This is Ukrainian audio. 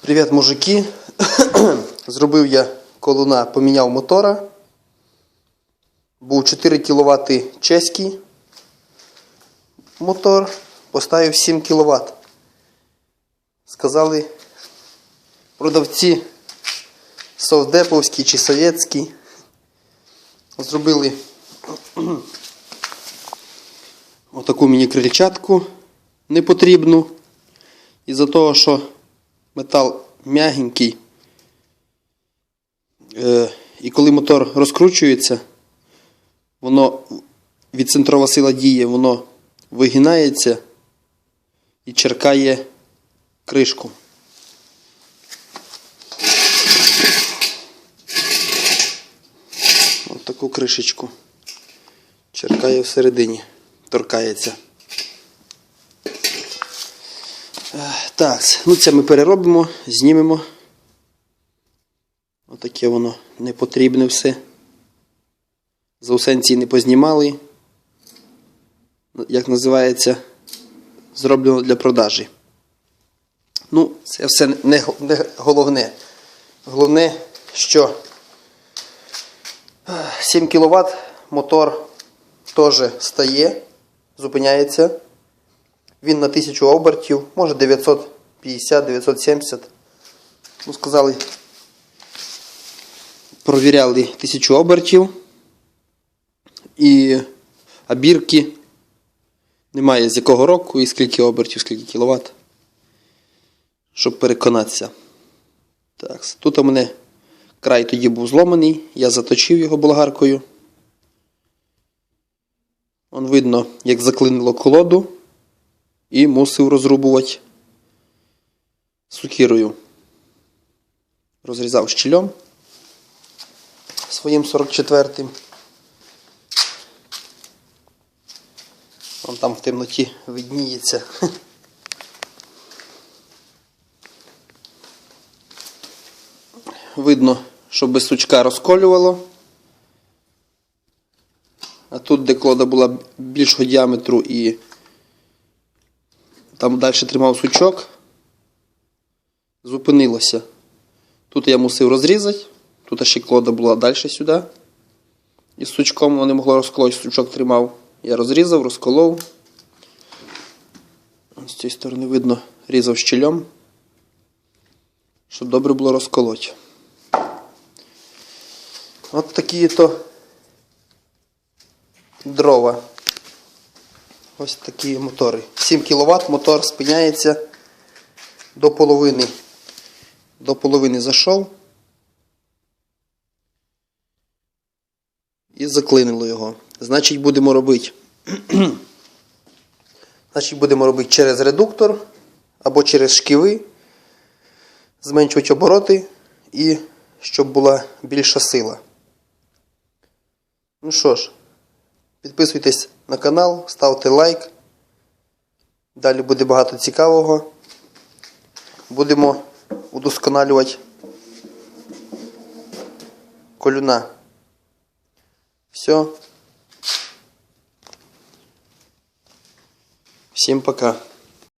Привіт, мужики. Зробив я колуна, поміняв мотора. Був 4 кВт чеський мотор, поставив 7 кВт. Сказали продавці совдеповські чи совєтські. Зробили отаку мені крильчатку непотрібну. Із-за того, що метал м'ягенький. Е, і коли мотор розкручується, воно від центрова сила дії, воно вигинається і черкає кришку. Ось таку кришечку. Черкає всередині, торкається. Так, ну це ми переробимо, знімемо. Отаке воно не потрібне все. Заусенції не познімали. Як називається, зроблено для продажі. Ну, це все не, не головне. Головне, що е, 7 кВт мотор теж стає, зупиняється. Він на 1000 обертів, може 950-970. Ну, сказали, провіряли 1000 обертів. І обірки немає з якого року і скільки обертів, скільки кіловат. Щоб переконатися. Так, тут у мене край тоді був зломаний, я заточив його болгаркою. Вон видно, як заклинило колоду і мусив розрубувати сукірою. Розрізав щільом своїм 44-м. Вон там в темноті видніється. Видно, що без сучка розколювало. А тут, де колода була більшого діаметру і там далі тримав сучок, зупинилося. Тут я мусив розрізати, тут ще колода була далі сюди. І з сучком воно не могло розколоти, сучок тримав. Я розрізав, розколов. З цієї сторони видно, різав щелем, щоб добре було розколоть. От такі то дрова. Ось такі мотори. 7 кВт мотор спиняється до половини. До половини зайшов. І заклинило його. Значить, будемо робити. Значить, будемо робити через редуктор або через шківи. Зменшувати обороти і щоб була більша сила. Ну що ж, підписуйтесь на канал, ставте лайк. Далі буде багато цікавого. Будемо удосконалювати колюна. Все. Всім пока.